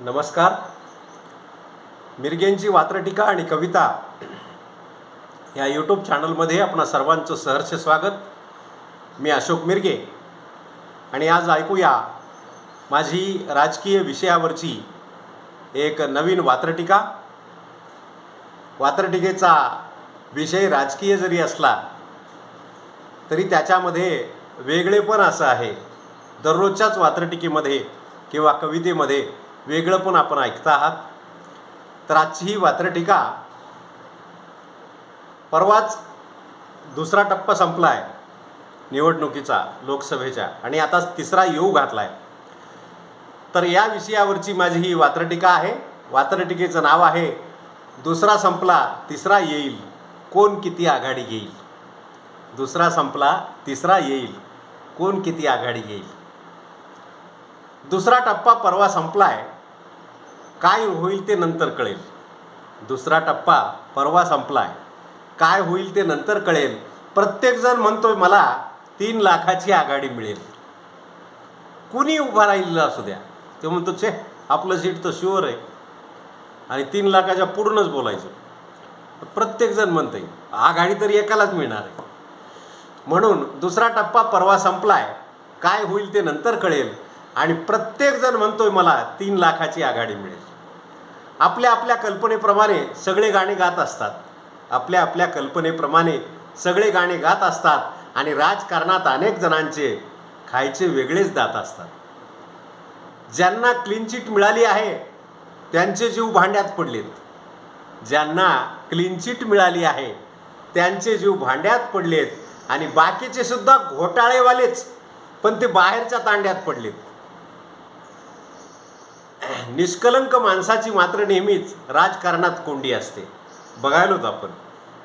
नमस्कार. मिरगेंची वात्रटिका आणि कविता या यूट्यूब चॅनलमध्ये आपणा सर्वांचं सहर्ष स्वागत. मी अशोक मिरगे. आणि आज ऐकूया माझी राजकीय विषयावरची एक नवीन वात्रटिका. वात्रटिकेचा विषय राजकीय जरी असला तरी त्याच्यामध्ये वेगळेपण असं आहे. दररोजच्याच वात्रटिकेमध्ये किंवा कवितेमध्ये वेगळं पण आपण ऐकता आहात. तर आजची ही वात्रटिका परवाच दुसरा टप्पा संपला आहे निवडणुकीचा लोकसभेच्या आणि आता तिसरा येऊ घातला आहे तर या विषयावरची माझी ही वात्रटिका आहे. वात्रटिकेचं नाव आहे दुसरा संपला तिसरा येईल. कोण किती आघाडी घेईल? दुसरा संपला तिसरा येईल. कोण किती आघाडी घेईल? दुसरा टप्पा परवा संपला आहे काय होईल ते नंतर कळेल. दुसरा टप्पा परवा संपला आहे काय होईल ते नंतर कळेल. प्रत्येकजण म्हणतोय मला तीन लाखाची आघाडी मिळेल. कुणी उभा राहिलेला असू द्या. ते म्हणतो छे आपलं सीट तर शुअर आहे. आणि तीन लाखाच्या पुढूनच बोलायचं. प्रत्येकजण म्हणतंय आघाडी तर एकालाच मिळणार आहे. म्हणून दुसरा टप्पा परवा संपला आहे काय होईल ते नंतर कळेल. आणि प्रत्येकजण म्हणतोय मला तीन लाखाची आघाडी मिळेल. आपल्या आपल्या कल्पनेप्रमाणे सगळे गाणे गात असतात. आपल्या आपल्या कल्पनेप्रमाणे सगळे गाणे गात असतात आणि राजकारणात अनेक जणांचे खायचे वेगळेच दात असतात. ज्यांना क्लीन चिट मिळाली आहे त्यांचे जीव भांड्यात पडलेत. ज्यांना क्लीन चिट मिळाली आहे त्यांचे जीव भांड्यात पडलेत आणि बाकीचे सुद्धा घोटाळेवालेच पण ते बाहेरच्या तांड्यात पडलेत. निष्कलंक माणसाची मात्र नेहमीच राजकारणात कोंडी असते. बघायलोच होतं आपण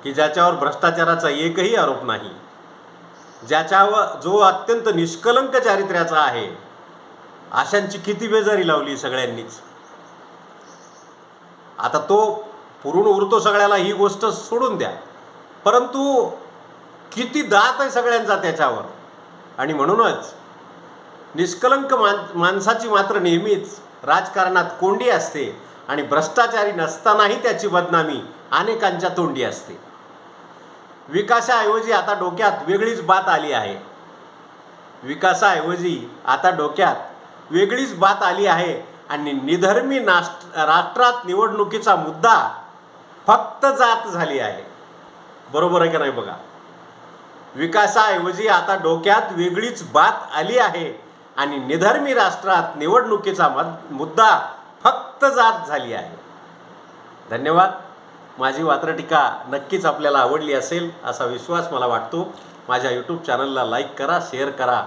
की ज्याच्यावर भ्रष्टाचाराचा एकही आरोप नाही ज्याच्यावर जो अत्यंत निष्कलंक चारित्र्याचा आहे अशांची किती बेजारी लावली सगळ्यांनीच. आता तो पुरून उरतो सगळ्याला ही गोष्ट सोडून द्या. परंतु किती दात आहे सगळ्यांचा त्याच्यावर? आणि म्हणूनच निष्कलंक मान माणसाची मात्र नेहमीच राजकारणात कोंडी असते आणि भ्रष्टाचारी नसतानाही त्याची बदनामी अनेकांच्या तोंडी असते. विकासाऐवजी आता डोक्यात वेगळीच बात आली आहे. विकासाऐवजी आता डोक्यात वेगळीच बात आली आहे आणि निधर्मी नास्ट राष्ट्रात निवडणुकीचा मुद्दा फक्त जात झाली आहे. बरोबर आहे का नाही बघा? विकासाऐवजी आता डोक्यात वेगळीच बात आली आहे. आणि निधर्मी राष्ट्रात निवडणुकीचा मद मुद्दा फक्त जात झाली आहे. धन्यवाद. माझी वात्रटीका नक्कीच आपल्याला आवडली असेल असा विश्वास मला वाटतो. माझ्या यूट्यूब चॅनलला लाईक करा शेअर करा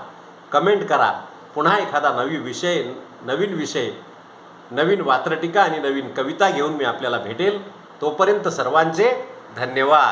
कमेंट करा. पुन्हा एखादा नवी विषय नवीन विषय नवीन वात्रटिका आणि नवीन कविता घेऊन मी आपल्याला भेटेल. तोपर्यंत सर्वांचे धन्यवाद.